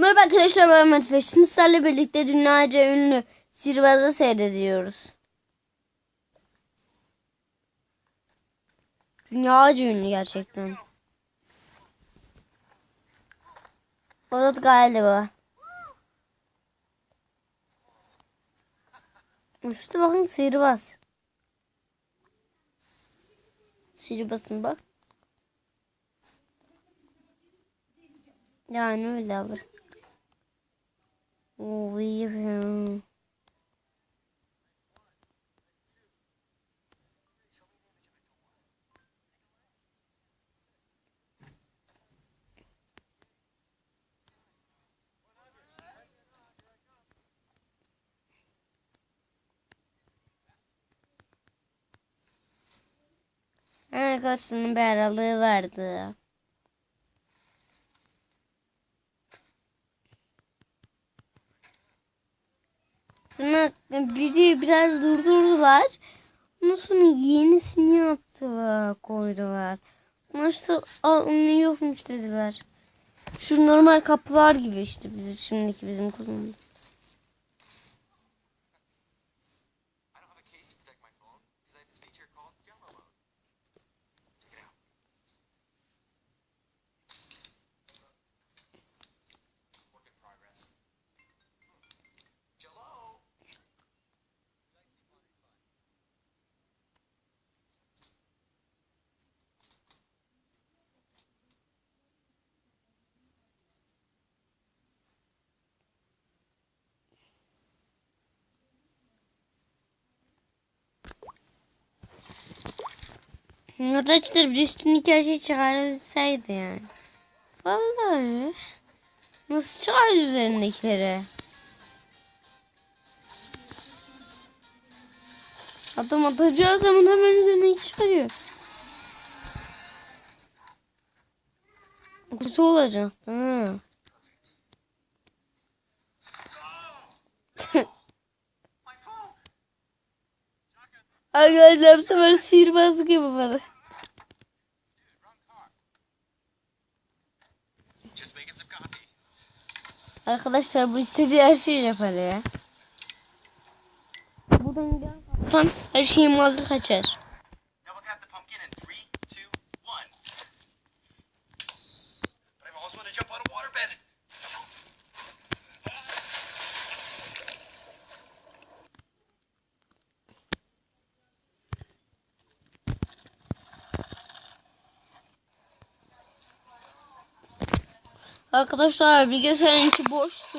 Merhaba arkadaşlar ben Mehmet şimdi sizlerle birlikte dünyaca ünlü sihirbazı seyrediyoruz. Dünyaca ünlü gerçekten. O da galiba. İşte bakın sihirbaz. Sihirbazın bak. Yani öyle alır. Uyuyorum. Arkadaşının bir aralığı vardı. Sonra videoyu biraz durdurdular. Ondan sonra yenisini yaptılar, koydular. Onlar işte "Aa, yokmuş dediler. Şu normal kapılar gibi işte bizim şimdiki bizim kullanımız. Arkadaşlar bir üstündeki her şey çıkarılsaydı yani. Vallahi. Nasıl çıkardı üzerindekileri? Adam atacağı zaman hemen üzerindeki çıkarıyor. Kutu olacaktı ha. Arkadaşlar bu sefer sihirbazlık yapamadı. Arkadaşlar bu istediği her şeyi yapar ya. Buradan giden kaptan her şeyi alır kaçar. Arkadaşlar bilgisayarın içi boştu.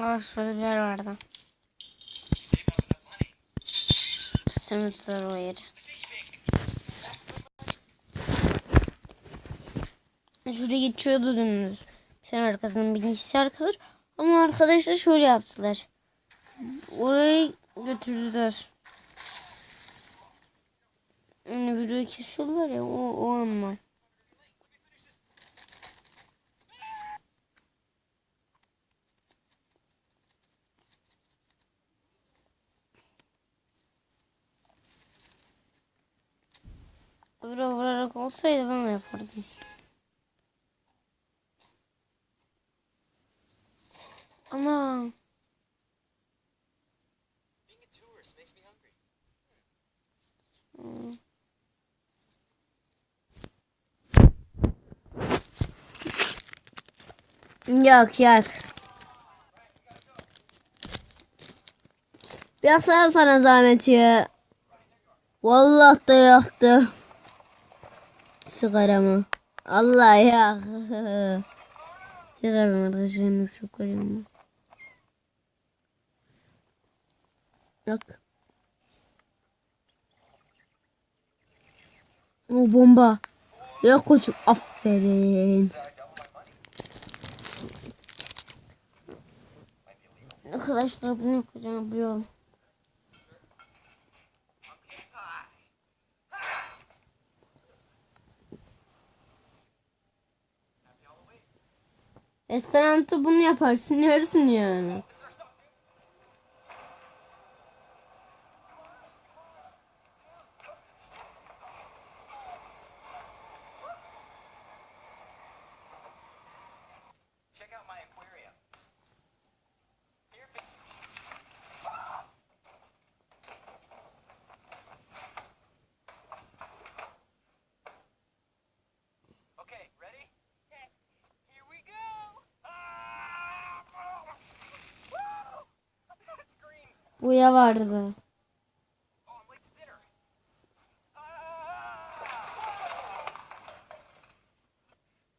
Aa şurada bir yer vardı. Simütör o yeri. Şuraya geçiyordu dümdüz. Sen arkasından bilgisayar kalır. Ama arkadaşlar şöyle yaptılar. Orayı götürdüler. Yani videoyu kesiyorlar ya o, o anlam. Vurarak olsaydı ben de yapardım. Ana. Hungry. Yok yok. Biraz sana zahmet ya. Vallahi da yaktı. Sigaramı. Allah ya. Sigaramı arkadaşlarım çok koruyorum. Bak. O bomba. Ya koçum aferin. Arkadaşlar bunu yapacağım biliyorum. Restoranta bunu yaparsın yersin yani.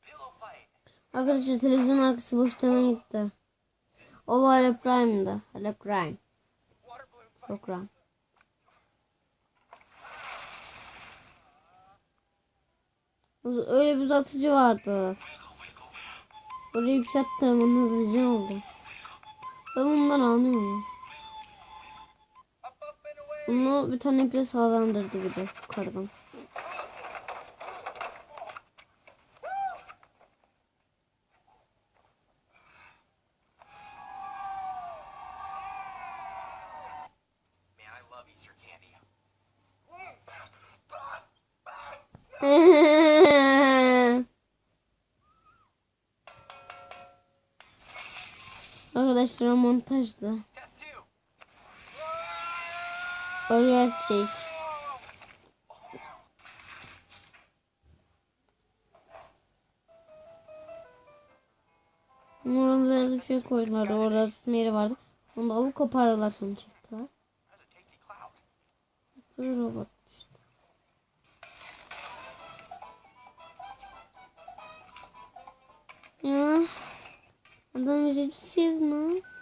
Pillow fight. Arkadaşlar televizyon arkası boş deme gitti. O ya Prime'da. Hala Prime. Uz- Öyle bir uzatıcı vardı. Orayı bir şey attım hızlıca oldu. Ben bundan anlıyorum. Bunu bir tane iple sağlandırdı bir de yukarıdan. Arkadaşlar montajda. O gerçek. Orada böyle bir şey koydular. Orada tutma yeri vardı. Onu da alıp kopardılar sonra çektiler. Böyle robot işte. Ya. Adam ücretsiz lan. Whoa,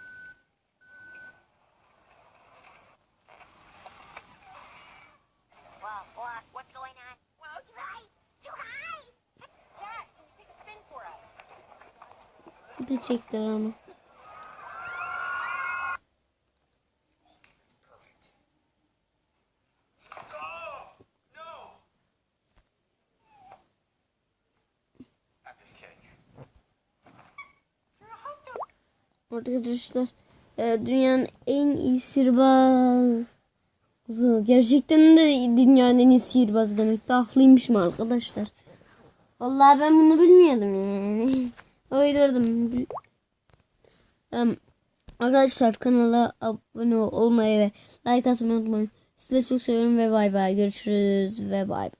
whoa, what's going on? Whoa, too high! Too high! Dad, can you take a spin for us? Bir çektiler onu. Arkadaşlar e, dünyanın en iyi sihirbazı. Gerçekten de dünyanın en iyi sihirbazı demek de haklıymışım arkadaşlar. Vallahi ben bunu bilmiyordum yani. Uydurdum. Em, arkadaşlar kanala abone olmayı ve like atmayı unutmayın. Sizi çok seviyorum ve bay bay. Görüşürüz ve bay bay.